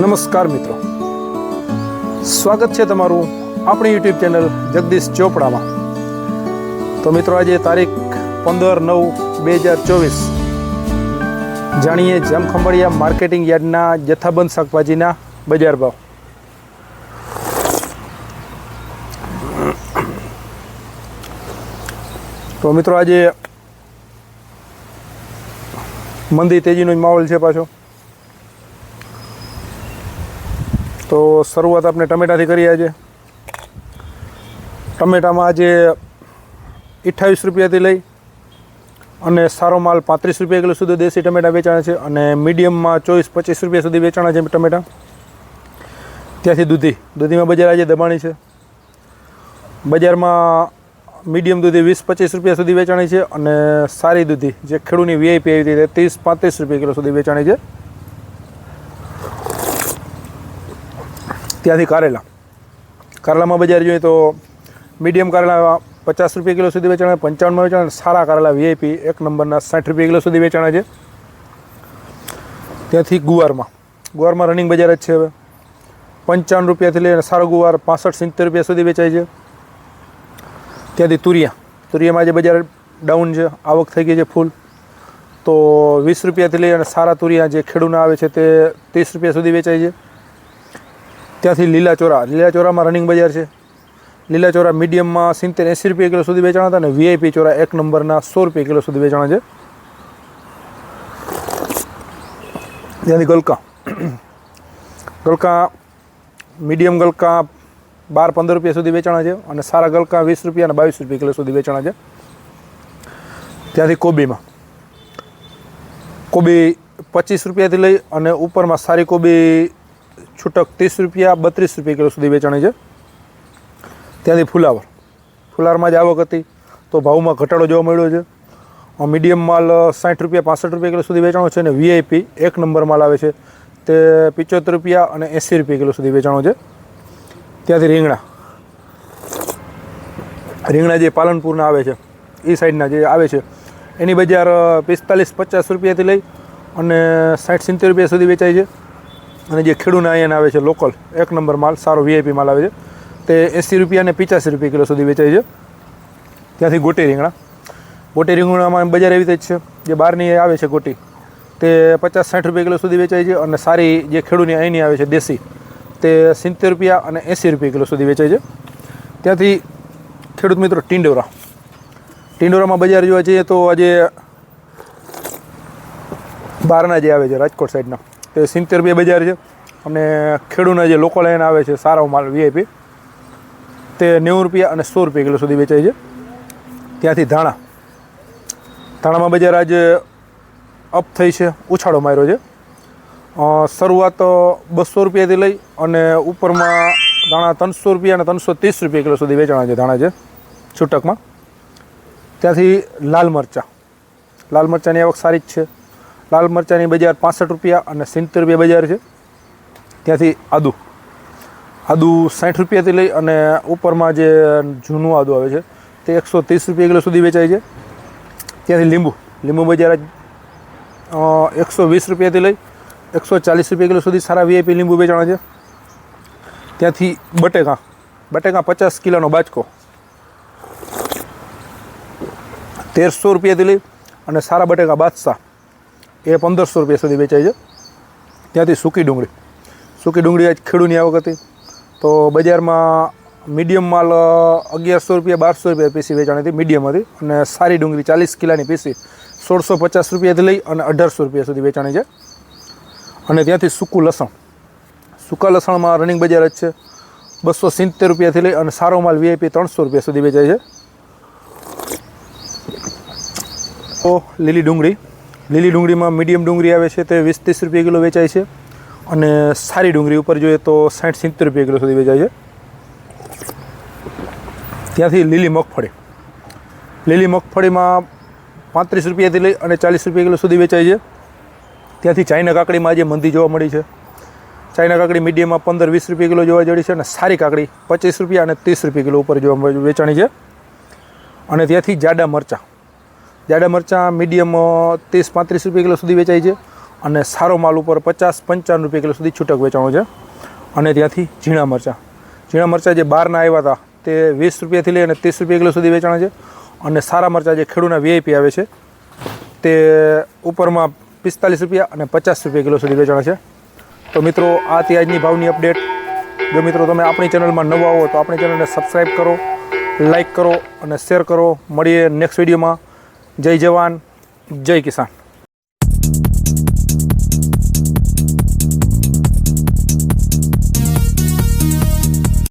નમસ્કાર મિત્રો. સ્વાગત છે તમારું આપણી યુટ્યુબ ચેનલ જગદીશ ચોપડામાં. તો મિત્રો, આજે તારીખ પંદર નવ બે હજાર ચોવીસ. જાણીએ જામખંભાળિયા માર્કેટિંગ યાર્ડના જથ્થાબંધ શાકભાજીના બજાર ભાવ. તો મિત્રો, આજે મંદી તેજીનો જ માહોલ છે પાછો. તો શરૂઆત આપણે ટમેટાથી કરીએ આજે. ટમેટામાં આજે અઠ્ઠાવીસ રૂપિયાથી લઈ અને સારો માલ પાંત્રીસ રૂપિયા કિલો સુધી દેશી ટમેટા વેચાણા છે અને મીડિયમમાં ચોવીસ પચીસ રૂપિયા સુધી વેચાણા છે ટમેટા. ત્યાંથી દૂધી. દૂધીમાં બજાર આજે દબાણી છે. બજારમાં મીડિયમ દૂધી વીસ પચીસ રૂપિયા સુધી વેચાણી છે અને સારી દૂધી, જે ખેડૂની વીઆઈપી આવી હતી તે ત્રીસ પાંત્રીસ રૂપિયા કિલો સુધી વેચાણી છે. ત્યાંથી કારેલા. કારેલામાં બજાર જોઈએ તો મીડિયમ કારેલા પચાસ રૂપિયા કિલો સુધી વેચાણ પંચાવનમાં વેચાણ સારા કારેલા વીઆઈપી એક નંબરના સાઠ રૂપિયા કિલો સુધી વેચાણ છે. ત્યાંથી ગુવારમાં. ગુવારમાં રનિંગ બજાર જ છે હવે. પંચાવન રૂપિયાથી લઈને સારો ગુવાર પાસઠ, સિત્તેર રૂપિયા સુધી વેચાય છે. ત્યાંથી તુરિયા. તુરિયામાં આજે બજાર ડાઉન છે, આવક થઈ ગઈ છે ફૂલ તો વીસ રૂપિયાથી લઈ અને સારા તુરિયા જે ખેડૂના આવે છે તે ત્રીસ રૂપિયા સુધી વેચાય છે. ત્યાંથી લીલાચોરા લીલાચોરામાં લીલા ચોરામાં રનિંગ બજાર છે. લીલાચોરા મીડિયમમાં સિત્તેર એંસી રૂપિયા કિલો સુધી વેચાણા હતા અને વીઆઈપી ચોરા એક નંબરના સો રૂપિયા કિલો સુધી વેચાણા છે. ત્યાંથી ગલકા. ગલકા, મીડિયમ ગલકા બાર પંદર રૂપિયા સુધી વેચાણા છે અને સારા ગલકા વીસ રૂપિયા અને બાવીસ રૂપિયા કિલો સુધી વેચાણા છે. ત્યાંથી કોબીમાં. કોબી પચીસ રૂપિયાથી લઈ અને ઉપરમાં સારી કોબી છૂટક ત્રીસ રૂપિયા, બત્રીસ રૂપિયા કિલો સુધી વેચાણી છે. ત્યાંથી ફુલાવર. ફુલાવરમાં જ આવક હતી, તો ભાવમાં ઘટાડો જોવા મળ્યો છે. મીડિયમ માલ સાઠ રૂપિયા, પાસઠ રૂપિયા કિલો સુધી વેચાણો છે અને વીઆઈપી એક નંબર માલ આવે છે. તે પિચોતેર રૂપિયા અને એંસી રૂપિયા કિલો સુધી વેચાણો છે. ત્યાંથી રીંગણા. રીંગણા જે પાલનપુરના આવે છે એ સાઈડના જે આવે છે, એની બજાર પિસ્તાલીસ પચાસ રૂપિયાથી લઈ અને સાઠ સિત્તેર રૂપિયા સુધી વેચાય છે. અને જે ખેડૂના અહીંયા આવે છે લોકલ, એક નંબર માલ, સારો વીઆઈપી માલ આવે છે. તે એંસી રૂપિયા અને પચાસી રૂપિયા કિલો સુધી વેચાય છે. ત્યાંથી ગોટી રીંગણા. ગોટી રીંગણામાં બજાર એવી રીતે જ છે. જે બહારની આવે છે ગોટી, તે પચાસ સાઠ રૂપિયા કિલો સુધી વેચાય છે અને સારી જે ખેડૂની અહીંની આવે છે દેશી, તે સિત્તેર રૂપિયા અને એંસી રૂપિયા કિલો સુધી વેચાય છે. ત્યાંથી ખેડૂત મિત્રો ટિંડોરા. ટિંડોરામાં બજાર જોવા જઈએ તો આજે બહારના જે આવે છે રાજકોટ સાઈડના. તે સિત્તેર રૂપિયા બજાર છે. અને ખેડૂના જે લોકલ લાઈન આવે છે, સારો માલ વીઆઈપી તે નેવું રૂપિયા અને સો રૂપિયા કિલો સુધી વેચાય છે. ત્યાંથી ધાણા. ધાણામાં બજાર આજે અપ થઈ છે, ઉછાળો માર્યો છે. શરૂઆત બસો રૂપિયાથી લઈ અને ઉપરમાં ધાણા ત્રણસો રૂપિયા અને ત્રણસો ત્રીસ રૂપિયા કિલો સુધી વેચાણા છે ધાણા છે, છૂટકમાં. ત્યાંથી લાલ મરચાં. લાલ મરચાંની આવક સારી જ છે. લાલ મરચાંની બજાર પાસઠ રૂપિયા અને સિત્તેર રૂપિયા બજાર છે. ત્યાંથી આદુ. આદુ સાઠ રૂપિયાથી લઈ અને ઉપરમાં જે જૂનું આદુ આવે છે, તે એકસો ત્રીસ રૂપિયા કિલો સુધી વેચાય છે. ત્યાંથી લીંબુ. લીંબુ બજાર એકસો વીસ રૂપિયાથી લઈ એકસો ચાલીસ રૂપિયા કિલો સુધી સારા વીઆઈપી લીંબુ વેચાણા છે. ત્યાંથી બટેકા. બટેકા પચાસ કિલોનો બાચકો તેરસો રૂપિયાથી લઈ અને સારા બટેકા બાદશાહ. એ પંદરસો રૂપિયા સુધી વેચાય છે ત્યાંથી સૂકી ડુંગળી. સૂકી ડુંગળી આજ ખેડૂની આવક હતી. તો બજારમાં મીડિયમ માલ અગિયારસો રૂપિયા, બારસો રૂપિયા પીસી વેચાણી હતી, મીડિયમ હતી. અને સારી ડુંગળી ચાલીસ કિલાની પીસી સોળસો પચાસ રૂપિયાથી લઈ અને અઢારસો રૂપિયા સુધી વેચાણી છે. અને ત્યાંથી સૂકું લસણ. સૂકા લસણમાં રનિંગ બજાર જ છે. બસો સિત્તેર રૂપિયાથી લઈ અને સારો માલ વીઆઈપી ત્રણસો રૂપિયા સુધી વેચાય છે. ઓ લીલી ડુંગળી. લીલી ડુંગળીમાં મીડિયમ ડુંગળી આવે છે તે વીસ ત્રીસ રૂપિયા કિલો વેચાય છે. અને સારી ડુંગળી ઉપર જોઈએ તો સાઠ સિત્તેર રૂપિયા કિલો સુધી વેચાય છે. ત્યાંથી લીલી મગફળી. લીલી મગફળીમાં પાંત્રીસ રૂપિયાથી લઈ અને ચાલીસ રૂપિયા કિલો સુધી વેચાય છે. ત્યાંથી ચાઇના કાકડીમાં આજે મંદી જોવા મળી છે. ચાઇના કાકડી મીડિયમમાં પંદર વીસ રૂપિયા કિલો જોવા જડી છે અને સારી કાકડી પચીસ રૂપિયા અને ત્રીસ રૂપિયા કિલો ઉપર જોવા વેચાણી છે. અને ત્યાંથી જાડા મરચાં. જાડા મરચાં, મીડિયમ ત્રીસ, પાંત્રીસ રૂપિયા કિલો સુધી વેચાય છે અને સારો માલ ઉપર પચાસ, પંચાવન રૂપિયા કિલો સુધી છૂટક વેચાણો છે. અને ત્યાંથી ઝીણા મરચાં. ઝીણા મરચાં જે બહારના આવ્યા હતા તે વીસ રૂપિયાથી લઈ અને ત્રીસ રૂપિયા કિલો સુધી વેચાણ છે અને સારા મરચાં જે ખેડૂના વીઆઈપી આવે છે તે ઉપરમાં પિસ્તાલીસ રૂપિયા અને પચાસ રૂપિયા કિલો સુધી વેચાણ છે. તો મિત્રો, આ હતી આજની ભાવની અપડેટ. જો મિત્રો તમે આપણી ચેનલમાં નવા આવો તો આપણી ચેનલને સબસ્ક્રાઈબ કરો લાઈક કરો અને શેર કરો. મળીએ નેક્સ્ટ વિડીયોમાં. જય જવાન જય કિસાન.